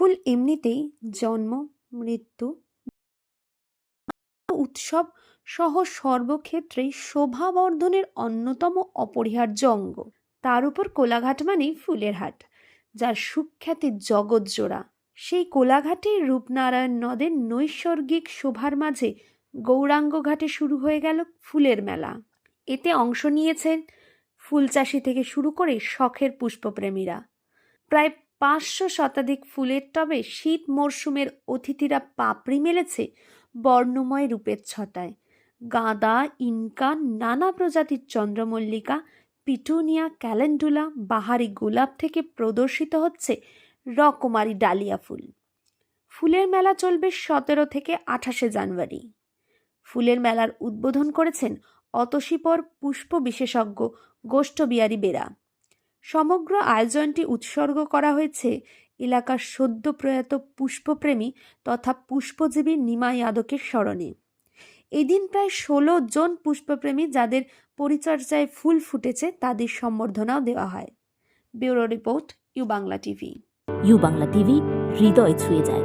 ফুল এমনিতেই জন্ম, মৃত্যু, উৎসব সহ সর্বক্ষেত্রেই শোভাবর্ধনের অন্যতম অপরিহার্য অঙ্গ। তার উপর কোলাঘাট মানেই ফুলের হাট, যার সুখ্যাতি জগৎজোড়া সেই কোলাঘাটে রূপনারায়ণ নদের নৈসর্গিক শোভার মাঝে গৌরাঙ্গ ঘাটে শুরু হয়ে গেল ফুলের মেলা। এতে অংশ নিয়েছেন ফুল চাষি থেকে শুরু করে শখের পুষ্পপ্রেমীরা। প্রায় পাঁচশো শতাধিক ফুলের টবে শীত মরশুমের অতিথিরা পাপড়ি মেলেছে বর্ণময় রূপের ছটায়। গাঁদা, ইনকা, নানা প্রজাতির চন্দ্রমল্লিকা, পিটুনিয়া, ক্যালেন্ডুলা, বাহারি গোলাপ থেকে প্রদর্শিত হচ্ছে রকমারি ডালিয়া ফুল। ফুলের মেলা চলবে সতেরো থেকে আঠাশে জানুয়ারি। ফুলের মেলার উদ্বোধন করেছেন অতসীপর পুষ্প বিশেষজ্ঞ গোষ্ঠবিহারী বেরা। সমগ্র আয়োজনটি উৎসর্গ করা হয়েছে এলাকার সদ্য প্রয়াত পুষ্পপ্রেমী তথা পুষ্পজীবী নিমা যাদকের স্মরণে। এদিন প্রায় ষোলো জন পুষ্পপ্রেমী যাদের পরিচর্যায় ফুল ফুটেছে তাদের সম্বর্ধনাও দেওয়া হয়। Bureau report U Bangla TV. U Bangla TV, হৃদয় ছুঁয়ে যায়।